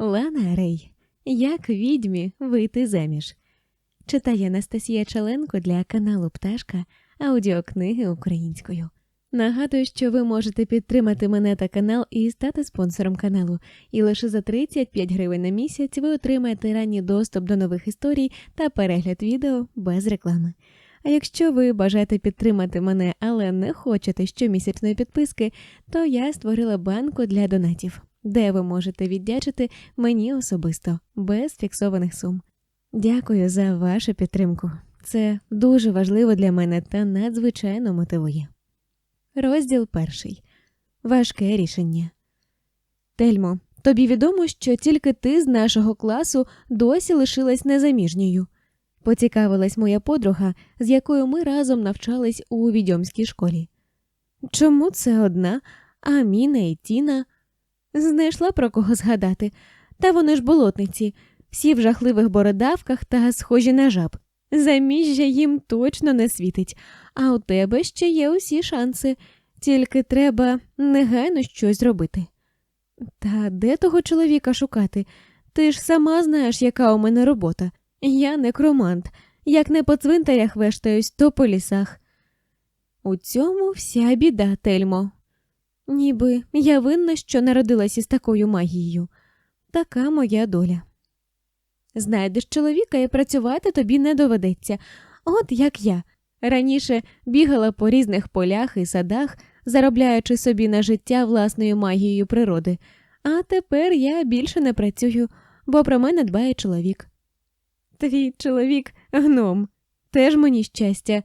Лана Рей. Як відьмі вийти заміж. Читає Анастасія Чаленко для каналу Пташка аудіокниги українською. Нагадую, що ви можете підтримати мене та канал і стати спонсором каналу. І лише за 35 гривень на місяць ви отримаєте ранній доступ до нових історій та перегляд відео без реклами. А якщо ви бажаєте підтримати мене, але не хочете щомісячної підписки, то я створила банку для донатів, де ви можете віддячити мені особисто, без фіксованих сум. Дякую за вашу підтримку. Це дуже важливо для мене та надзвичайно мотивує. Розділ перший. Важке рішення. Тельмо, тобі відомо, що тільки ти з нашого класу досі лишилась незаміжньою. Поцікавилась моя подруга, з якою ми разом навчались у відьомській школі. Чому це одна, а Міна і Тіна? Знайшла про кого згадати, та вони ж болотниці, всі в жахливих бородавках та схожі на жаб. Заміжжя їм точно не світить, а у тебе ще є усі шанси, тільки треба негайно щось робити. Та де того чоловіка шукати? Ти ж сама знаєш, яка у мене робота. Я некромант, як не по цвинтарях вештаюсь, то по лісах. У цьому вся біда, Тельмо. Ніби я винна, що народилась із такою магією. Така моя доля. Знайдеш чоловіка і працювати тобі не доведеться, от як я. Раніше бігала по різних полях і садах, заробляючи собі на життя власною магією природи, а тепер я більше не працюю, бо про мене дбає чоловік. Твій чоловік гном, теж мені щастя.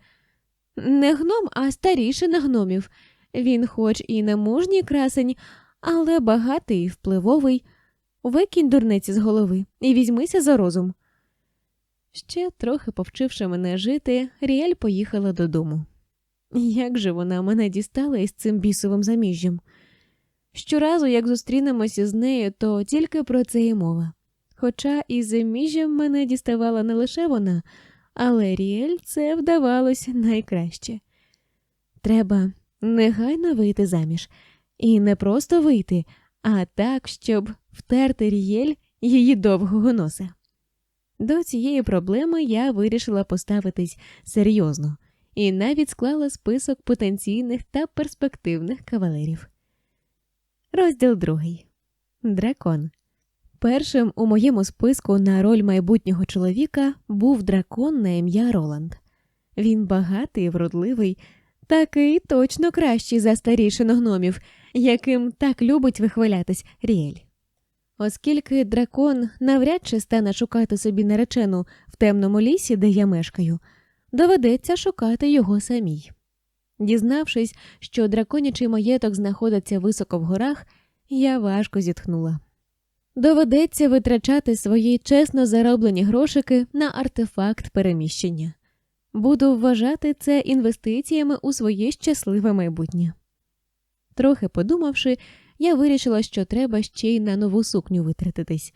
Не гном, а старіший на гномів. Він, хоч і не мужній красень, але багатий і впливовий. Викинь дурниці з голови і візьмися за розум. Ще трохи повчивши мене жити, Ріель поїхала додому. Як же вона мене дістала із цим бісовим заміжжям? Щоразу, як зустрінемося з нею, то тільки про це і мова. Хоча і заміжжям мене діставала не лише вона, але Ріель це вдавалося найкраще. Треба негайно вийти заміж, і не просто вийти, а так, щоб втерти Рієль її довгого носа. До цієї проблеми я вирішила поставитись серйозно і навіть склала список потенційних та перспективних кавалерів. Розділ другий Дракон. Першим у моєму списку на роль майбутнього чоловіка був дракон на ім'я Роланд. Він багатий, вродливий, такий точно кращий за старішину гномів, яким так любить вихвалятись Ріель. Оскільки дракон навряд чи стане шукати собі наречену в темному лісі, де я мешкаю, доведеться шукати його самій. Дізнавшись, що драконячий маєток знаходиться високо в горах, я важко зітхнула. Доведеться витрачати свої чесно зароблені грошики на артефакт переміщення. Буду вважати це інвестиціями у своє щасливе майбутнє. Трохи подумавши, я вирішила, що треба ще й на нову сукню витратитись.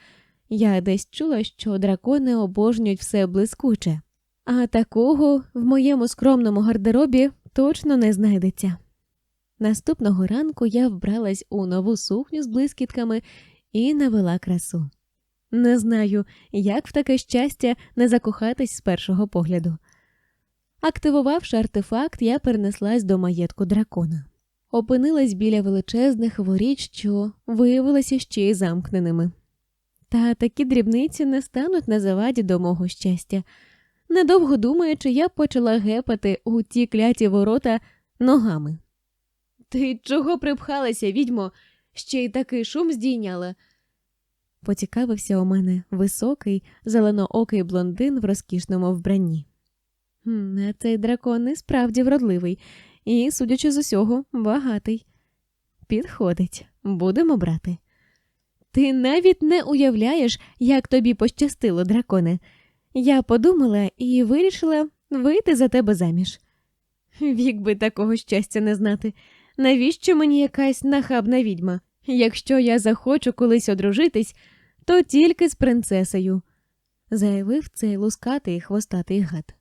Я десь чула, що дракони обожнюють все блискуче, а такого в моєму скромному гардеробі точно не знайдеться. Наступного ранку я вбралась у нову сукню з блискітками і навела красу. Не знаю, як в таке щастя не закохатись з першого погляду. Активувавши артефакт, я перенеслась до маєтку дракона. Опинилась біля величезних воріт, що виявилися ще й замкненими. Та такі дрібниці не стануть на заваді до мого щастя. Недовго думаючи, я почала гепати у ті кляті ворота ногами. Ти чого припхалася, відьмо? Ще й такий шум здійняла. Поцікавився у мене високий, зеленоокий блондин в розкішному вбранні. Цей дракон і справді вродливий і, судячи з усього, багатий. Підходить, будемо брати. Ти навіть не уявляєш, як тобі пощастило, драконе. Я подумала і вирішила вийти за тебе заміж. Вік би такого щастя не знати. Навіщо мені якась нахабна відьма? Якщо я захочу колись одружитись, то тільки з принцесою, заявив цей лускатий хвостатий гад.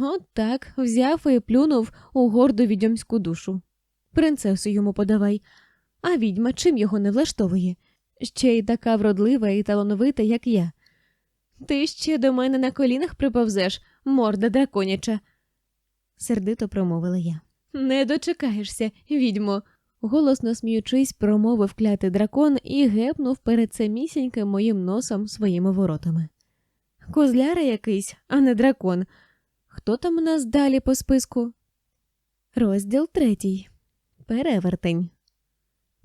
От так взяв і плюнув у горду відьомську душу. Принцесу йому подавай, а відьма чим його не влаштовує. ще й така вродлива і талановита, як я. Ти ще до мене на колінах приповзеш, морда драконяча, сердито промовила я. Не дочекаєшся, відьмо, голосно сміючись, промовив клятий дракон і гепнув перед самісіньким моїм носом своїми воротами. Козляра якийсь, а не дракон. Хто там у нас далі по списку? Розділ третій. Перевертень.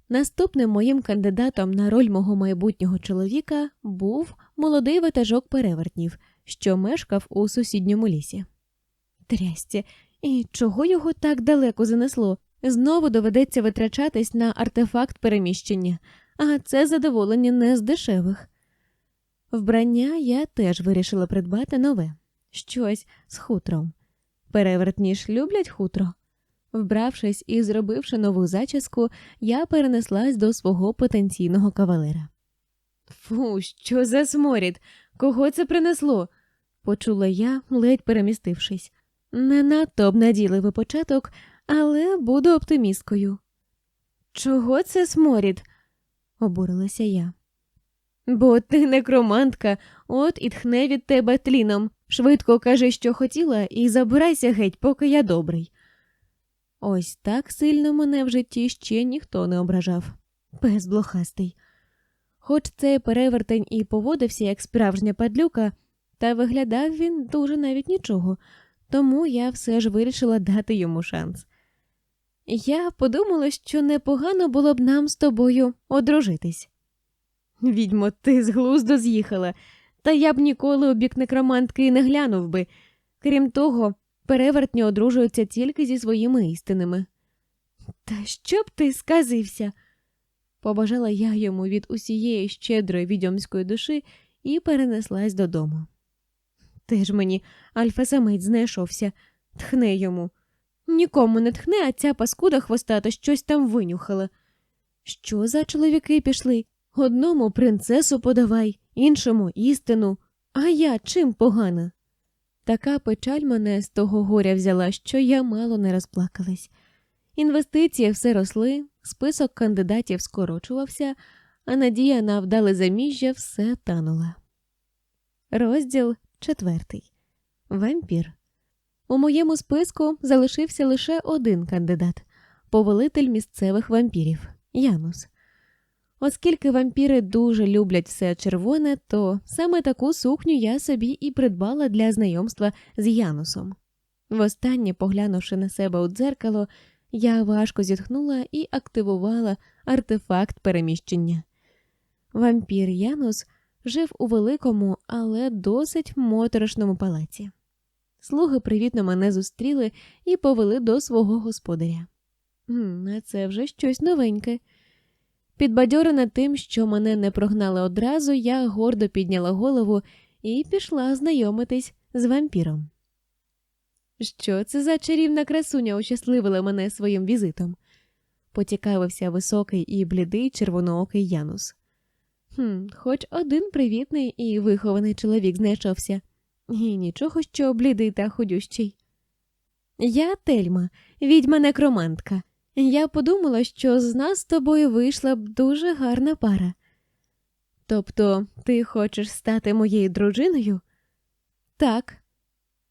Наступним моїм кандидатом на роль мого майбутнього чоловіка був молодий ватажок перевертнів, що мешкав у сусідньому лісі. Трясті, і чого його так далеко занесло? Знову доведеться витрачатись на артефакт переміщення, а це задоволення не з дешевих. Вбрання я теж вирішила придбати нове щось з хутром. Перевертні ж люблять хутро. Вбравшись і зробивши нову зачіску, я перенеслась до свого потенційного кавалера. Фу, що за сморід? Кого це принесло? почула я, ледь перемістившись. Не надто обнадійливий початок, але буду оптимісткою. Чого це сморід? обурилася я. Бо ти некромантка, от і тхне від тебе тліном. Швидко кажи, що хотіла, і забирайся геть, поки я добрий. Ось так сильно мене в житті ще ніхто не ображав. Пес блохастий. Хоч цей перевертень і поводився як справжня падлюка, та виглядав він дуже навіть нічого, тому я все ж вирішила дати йому шанс. Я подумала, що непогано було б нам з тобою одружитись. Відьмо, ти з глузду з'їхала, та я б ніколи у бік некромантки і не глянув би. Крім того, перевертні одружуються тільки зі своїми істинами. Та що б ти сказився? побажала я йому від усієї щедрої відьомської душі і перенеслась додому. Теж мені альфа-самець знайшовся, тхне йому. Нікому не тхне, а ця паскуда хвостата щось там винюхала. Що за чоловіки пішли? Одному принцесу подавай, іншому істину, а я чим погана? Така печаль мене з того горя взяла, що я мало не розплакалась. Інвестиції все росли, список кандидатів скорочувався, а надія на вдале заміжжя все танула. Розділ четвертий. Вампір. У моєму списку залишився лише один кандидат повелитель місцевих вампірів Янус. Оскільки вампіри дуже люблять все червоне, то саме таку сукню я собі і придбала для знайомства з Янусом. Востаннє, поглянувши на себе у дзеркало, я важко зітхнула і активувала артефакт переміщення. Вампір Янус жив у великому, але досить моторошному палаці. Слуги привітно мене зустріли і повели до свого господаря. А це вже щось новеньке. Підбадьорена тим, що мене не прогнали одразу, я гордо підняла голову і пішла знайомитись з вампіром. Що це за чарівна красуня ощасливила мене своїм візитом? поцікавився високий і блідий червоноокий Янус. «Хм, Хоч один привітний і вихований чоловік знайшовся, і нічого, що блідий та ходющий. Я тельма, відьма некромантка. Я подумала, що з нас з тобою вийшла б дуже гарна пара. Тобто ти хочеш стати моєю дружиною? Так.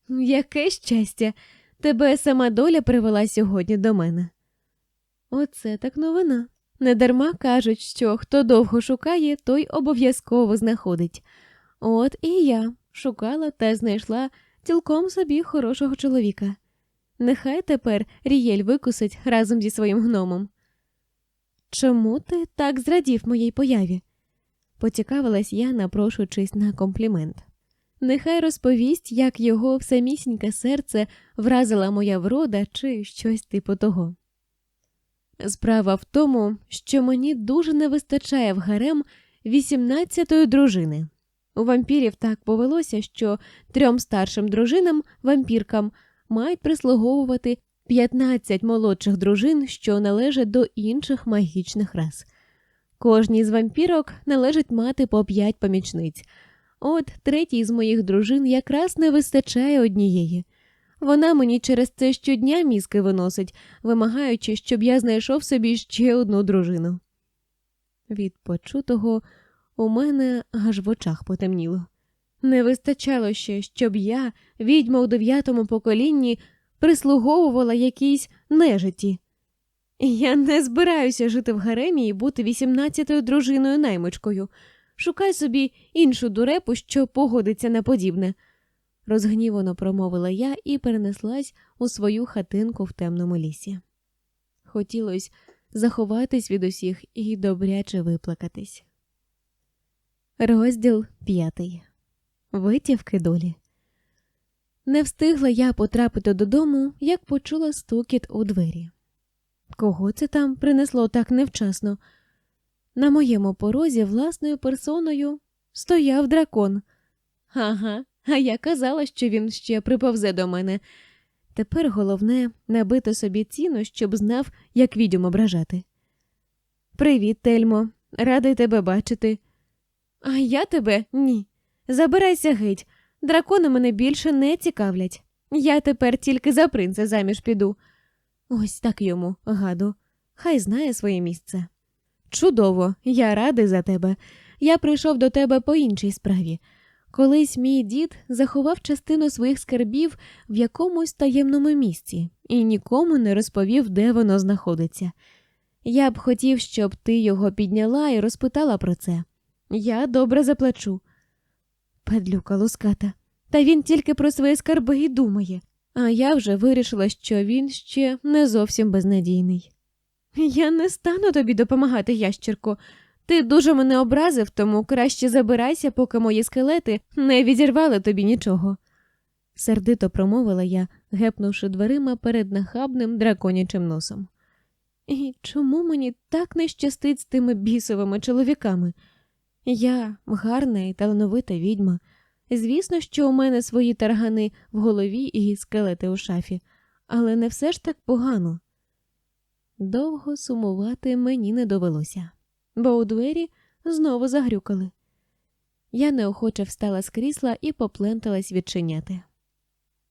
Яке щастя, тебе сама доля привела сьогодні до мене. Оце так новина. Недарма кажуть, що хто довго шукає, той обов'язково знаходить. От і я шукала та знайшла цілком собі хорошого чоловіка. Нехай тепер Рієль викусить разом зі своїм гномом. Чому ти так зрадів моїй появі? поцікавилась я, напрошуючись на комплімент. Нехай розповість, як його в самісіньке серце вразила моя врода чи щось типу того. Справа в тому, що мені дуже не вистачає в гарем вісімнадцятої дружини. У вампірів так повелося, що трьом старшим дружинам, вампіркам, мають прислуговувати 15 молодших дружин, що належать до інших магічних рас. Кожній з вампірок належить мати по 5 помічниць. От третій з моїх дружин якраз не вистачає однієї. Вона мені через це щодня мізки виносить, вимагаючи, щоб я знайшов собі ще одну дружину. Від почутого у мене аж в очах потемніло. Не вистачало ще, щоб я, відьма у дев'ятому поколінні, прислуговувала якійсь нежиті. Я не збираюся жити в гаремі і бути вісімнадцятою дружиною наймичкою. Шукай собі іншу дурепу, що погодиться на подібне, розгнівано промовила я і перенеслась у свою хатинку в темному лісі. Хотілося заховатись від усіх і добряче виплакатись. Розділ п'ятий. Витівки долі. Не встигла я потрапити додому, як почула стукіт у двері. Кого це там принесло так невчасно? На моєму порозі власною персоною стояв дракон. Ага, а я казала, що він ще приповзе до мене. Тепер головне набити собі ціну, щоб знав, як відьом ображати. Привіт, Тельмо, радий тебе бачити. А я тебе ні. Забирайся геть. Дракони мене більше не цікавлять. Я тепер тільки за принца заміж піду. Ось так йому, гаду. Хай знає своє місце. Чудово, я радий за тебе. Я прийшов до тебе по іншій справі. Колись мій дід заховав частину своїх скарбів в якомусь таємному місці і нікому не розповів, де воно знаходиться. Я б хотів, щоб ти його підняла і розпитала про це. Я добре заплачу. Падлюка луската. Та він тільки про свої скарби і думає, а я вже вирішила, що він ще не зовсім безнадійний. Я не стану тобі допомагати, ящірко. Ти дуже мене образив, тому краще забирайся, поки мої скелети не відірвали тобі нічого. Сердито промовила я, гепнувши дверима перед нахабним драконячим носом. І чому мені так не щастить з тими бісовими чоловіками? Я гарна і талановита відьма. Звісно, що у мене свої таргани в голові і скелети у шафі, але не все ж так погано. Довго сумувати мені не довелося, бо у двері знову загрюкали. Я неохоче встала з крісла і попленталась відчиняти.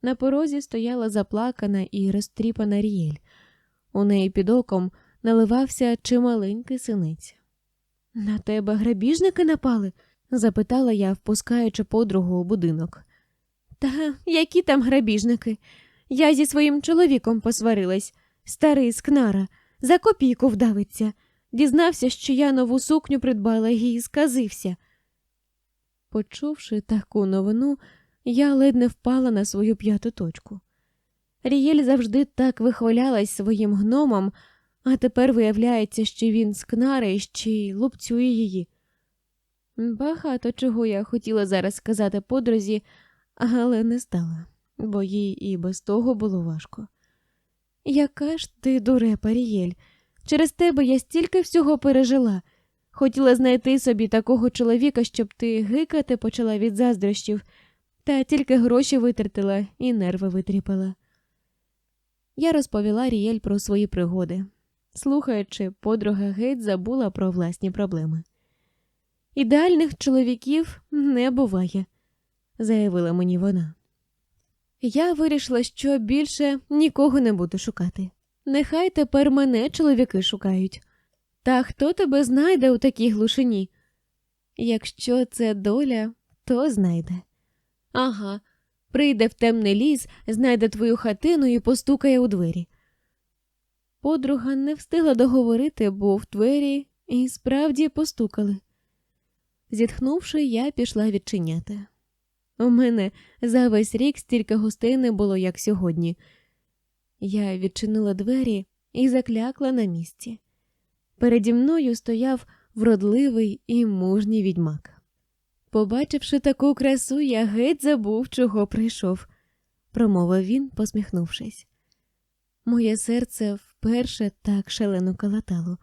На порозі стояла заплакана і розтріпана рієль. У неї під оком наливався чималенький синиць. На тебе грабіжники напали? запитала я, впускаючи подругу у будинок. Та які там грабіжники? Я зі своїм чоловіком посварилась, старий скнара, за копійку вдавиться. Дізнався, що я нову сукню придбала і сказився. Почувши таку новину, я ледь не впала на свою п'яту точку. Рієль завжди так вихвалялась своїм гномом, а тепер виявляється, що він скнаре і ще й лупцює її. Багато чого я хотіла зараз сказати подрузі, але не стала, бо їй і без того було важко. Яка ж ти дурепа, Рієль, через тебе я стільки всього пережила. Хотіла знайти собі такого чоловіка, щоб ти гикати почала від заздрощів, та тільки гроші витратила і нерви витріпала. Я розповіла Рієль про свої пригоди. Слухаючи, подруга геть забула про власні проблеми. Ідеальних чоловіків не буває, заявила мені вона. Я вирішила, що більше нікого не буду шукати. Нехай тепер мене чоловіки шукають. Та хто тебе знайде у такій глушині? Якщо це доля, то знайде. Ага, прийде в темний ліс, знайде твою хатину і постукає у двері. Подруга не встигла договорити, бо в двері і справді постукали. Зітхнувши, я пішла відчиняти. У мене за весь рік стільки гостей не було, як сьогодні. Я відчинила двері і заклякла на місці. Переді мною стояв вродливий і мужній відьмак. Побачивши таку красу, я геть забув, чого прийшов, промовив він, посміхнувшись. Моє серце вперше так шалено калатало,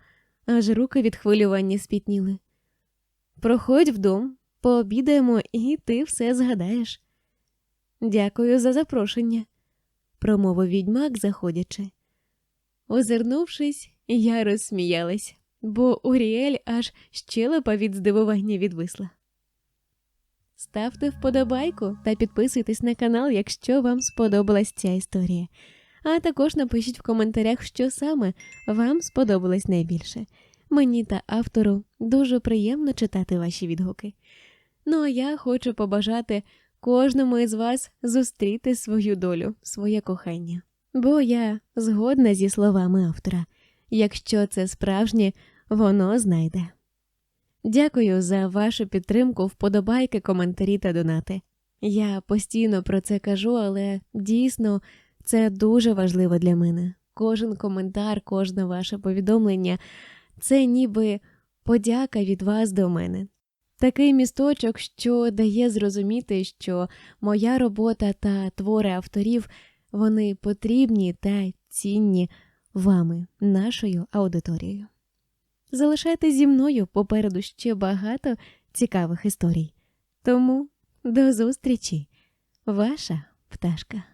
аж руки від хвилювання спітніли. Проходь в пообідаємо, і ти все згадаєш. Дякую за запрошення, промовив відьмак, заходячи. Озирнувшись, я розсміялась, бо Уріель аж щелепа від здивування відвисла. Ставте вподобайку та підписуйтесь на канал, якщо вам сподобалась ця історія. А також напишіть в коментарях, що саме вам сподобалось найбільше. Мені та автору дуже приємно читати ваші відгуки. Ну а я хочу побажати кожному із вас зустріти свою долю, своє кохання. Бо я згодна зі словами автора якщо це справжнє, воно знайде. Дякую за вашу підтримку, вподобайки, коментарі та донати. Я постійно про це кажу, але дійсно це дуже важливо для мене. Кожен коментар, кожне ваше повідомлення це ніби подяка від вас до мене. Такий місточок, що дає зрозуміти, що моя робота та твори авторів вони потрібні та цінні вами, нашою аудиторією. Залишайтесь зі мною попереду ще багато цікавих історій. Тому до зустрічі, ваша пташка.